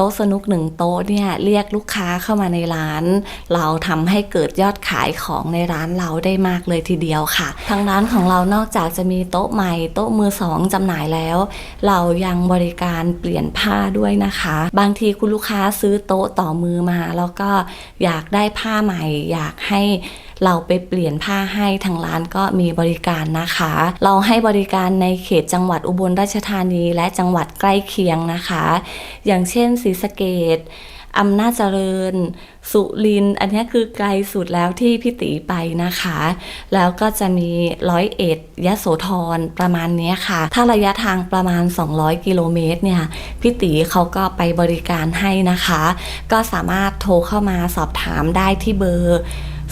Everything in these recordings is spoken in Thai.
โต๊ะสนุกหนึ่งโต๊ะเนี่ยเรียกลูกค้าเข้ามาในร้าน เราทำให้เกิดยอดขายของในร้านเราได้มากเลยทีเดียวค่ะ ทางร้านของเรานอกจากจะมีโต๊ะใหม่โต๊ะมือสองจำหน่ายแล้ว เรายังบริการเปลี่ยนผ้าด้วยนะคะ บางทีคุณลูกค้าซื้อโต๊ะต่อมือมา แล้วก็อยากได้ผ้าใหม่ อยากให้ เราไปเปลี่ยนผ้าให้ทางร้านก็มีบริการนะคะ เราให้บริการในเขตจังหวัดอุบลราชธานีและจังหวัดใกล้เคียงนะคะ อย่างเช่นศรีสะเกดอำนาจเจริญ สุรินทร์อันนี้คือไกลสุดแล้วที่พี่ตีไปนะคะ แล้วก็จะมีร้อยเอ็ดยะโสธรประมาณนี้ค่ะ ถ้าระยะทางประมาณ 200 กิโลเมตรเนี่ย พี่ตีเขาก็ไปบริการให้นะคะ ก็สามารถโทรเข้ามาสอบถามได้ที่เบอร์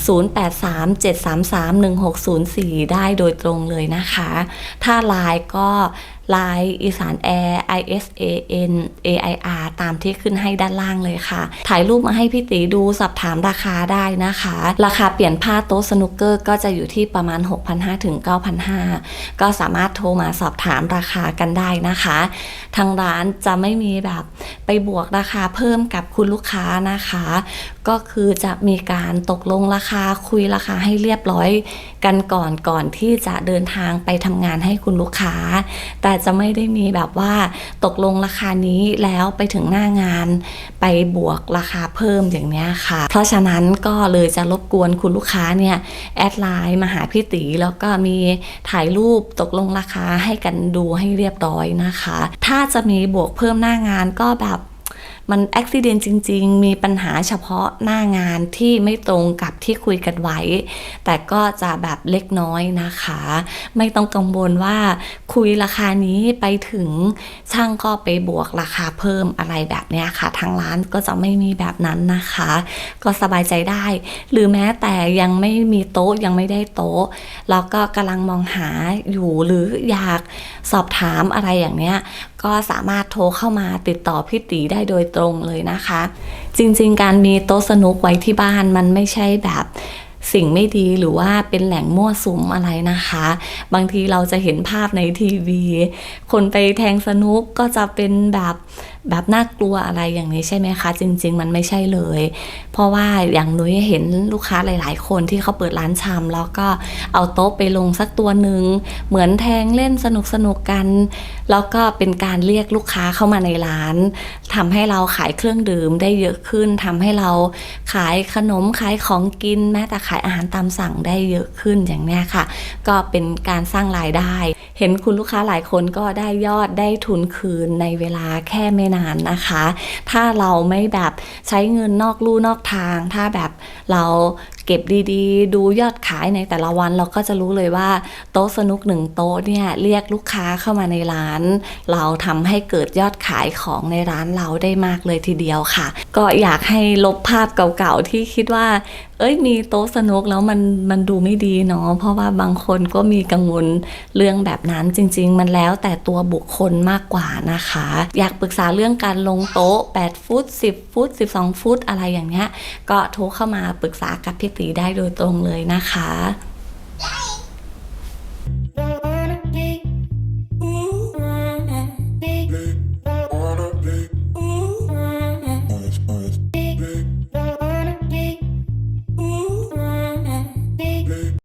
0837331604 ได้โดยตรงเลยนะคะ ถ้าไลน์ก็ ไลน์อีสานแอร์ I S A N A I R ตามที่ขึ้นให้ด้านล่างเลยค่ะ ถ่ายรูปมาให้พี่ตีดูสอบถามราคาได้นะคะ ราคาเปลี่ยนผ้าโต๊ะสนุกเกอร์ก็จะอยู่ที่ประมาณ 6,500ถึง9,500 ก็สามารถโทรมาสอบถามราคากันได้นะคะ ทางร้านจะไม่มีแบบไปบวกราคาเพิ่มกับคุณลูกค้านะคะ ก็คือจะมีการตกลงราคาคุยราคาให้เรียบร้อยกันก่อนก่อนที่จะเดินทางไปทำงานให้คุณลูกค้า แต่จะไม่ได้มีแบบว่าตกลงราคานี้แล้วไปถึงหน้างานไปบวกราคาเพิ่มอย่างเนี้ยค่ะ เพราะฉะนั้นก็เลยจะรบกวนคุณลูกค้าเนี่ยแอดไลน์มาหาพี่ตีแล้วก็มีถ่ายรูปตกลงราคาให้กันดูให้เรียบร้อยนะคะ ถ้าจะมีบวกเพิ่มหน้างานก็แบบ มันอุบิเหตุจริง ๆ มีปัญหาเฉพาะหน้างานที่ไม่ตรงกับที่คุยกันไว้ แต่ก็จะแบบเล็กน้อยนะคะ ไม่ต้องกังวลว่าคุยราคานี้ไปถึงช่างก็ไปบวกราคาเพิ่มอะไรแบบเนี้ยค่ะ ทางร้านก็จะไม่มีแบบนั้นนะคะ ก็สบายใจได้ หรือแม้แต่ยังไม่มีโต๊ะยังไม่ได้โต๊ะแล้วก็กำลังมองหาอยู่หรืออยากสอบถามอะไรอย่างเนี้ย ก็สามารถโทรเข้ามาติดต่อพี่ตีได้โดยตรงเลยนะคะ จริงๆ การมีโต๊ะสนุกไว้ที่บ้านมันไม่ใช่แบบ สิ่งไม่ดีหรือว่าเป็นแหล่งมั่วสุมอะไรนะคะ บางทีเราจะเห็นภาพในทีวี คนไปแทงสนุกก็จะเป็นแบบแบบน่ากลัวอะไรอย่างนี้ใช่ไหมคะ จริง ๆ มันไม่ใช่เลย เพราะว่าอย่างนุ้ยเห็นลูกค้าหลาย ๆ คนที่เขาเปิดร้านชำแล้วก็เอาโต๊ะไปลงสักตัวหนึ่งเหมือนแทงเล่นสนุกสนุกกัน แล้วก็เป็นการเรียกลูกค้าเข้ามาในร้านทำให้เราขายเครื่องดื่มได้เยอะขึ้นทำให้เราขายขนมขายของกินแม้แต่ขายอาหารตามสั่งได้เยอะขึ้นอย่างเนี้ยค่ะ ก็เป็นการสร้างรายได้ เห็นคุณลูกค้าหลายคนก็ได้ยอดได้ทุนคืนในเวลาแค่ไม่นานนะคะ ถ้าเราไม่แบบใช้เงินนอกลู่นอกทาง ถ้าแบบเรา เก็บดีๆ ดูยอดขายในแต่ละวันเราก็จะรู้เลยว่า โต๊ะสนุกหนึ่งโต๊ะเนี่ยเรียกลูกค้าเข้ามาในร้าน เราทำให้เกิดยอดขายของในร้านเราได้มากเลยทีเดียวค่ะ ก็อยากให้ลบภาพเก่าๆที่คิดว่าเอ้ยมีโต๊ะสนุกแล้วมันมันดูไม่ดีเนาะเพราะว่าบางคนก็มีกังวลเรื่องแบบนั้นจริง ๆ มันแล้วแต่ตัวบุคคลมากกว่านะคะ อยากปรึกษาเรื่องการลงโต๊ะ 8 ฟุต 10 ฟุต 12 ฟุตอะไรอย่างเงี้ยก็โทรเข้ามาปรึกษากับพี่ตีได้โดยตรงเลยนะคะ